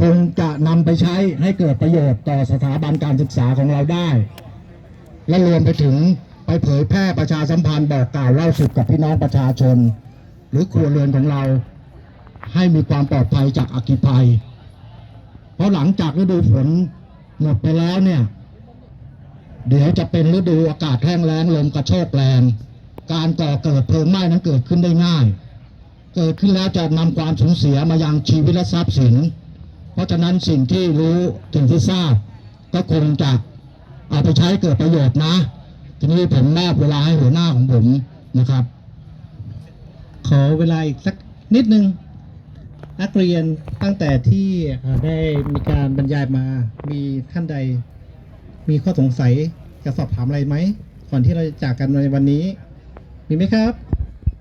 คงจะนำไปใช้ให้เกิดประโยชน์ต่อสถาบันการศึกษาของเราได้ และรวมไปถึงไปเผยแพร่ประชาสัมพันธ์บอกกล่าวเล่าสู่กับพี่น้องประชาชน หรือครัวเรือนของเรา ให้มีความปลอดภัยจากอัคคีภัย เพราะหลังจากฤดูฝนหมดไปแล้วเนี่ย เดี๋ยวจะเป็นฤดูอากาศแห้งแล้งลมกระโชกแรงการก่อเกิดเพลิงไหม้นั้นเกิดขึ้นได้ง่าย เกิดขึ้นแล้วจะนำความสูญเสียมายังชีวิตและทรัพย์สิน เพราะฉะนั้นสิ่งที่รู้สิ่งที่ทราบ ก็คงจะเอาไปใช้เกิดประโยชน์นะ ทีนี้ผมมอบเวลาให้หัวหน้าของผมนะครับ ขอเวลาอีกสักนิดนึงนักเรียนตั้งแต่ที่ได้มีการบรรยายมา มีท่านใดมีข้อสงสัยจะสอบถามอะไรไหมก่อนที่เราจะจากกันในวันนี้ มีไหมครับ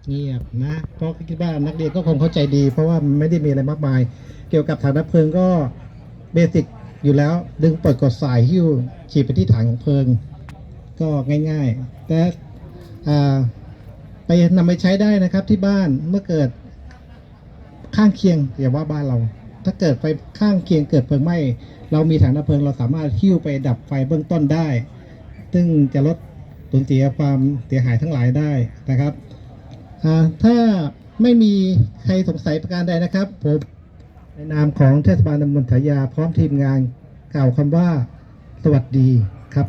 เงียบนะ เพราะคิดว่านักเรียนก็คงเข้าใจดี เพราะว่าไม่ได้มีอะไรมากมาย เกี่ยวกับถังดับเพลิงก็เบสิกอยู่แล้ว ดึงเปิดกดสายหิ้วฉีดไปที่ถังของเพลิง ก็ง่ายๆ แต่ไปนำไปใช้ได้นะครับที่บ้านเมื่อเกิดข้างเคียงอย่าว่าบ้านเรา ถ้าเกิดไฟข้างเคียงเกิดเพลิงไหม้เรามีถังดับเพลิงเราสามารถหิ้วไปดับไฟเบื้องต้นได้ ซึ่งจะลดสูญเสียความเสียหายทั้งหลายได้นะครับ ถ้าไม่มีใครสงสัยประการใดนะครับ ผมในนามของเทศบาลตำบลฉายาพร้อมทีมงานกล่าวคำว่าสวัสดีครับ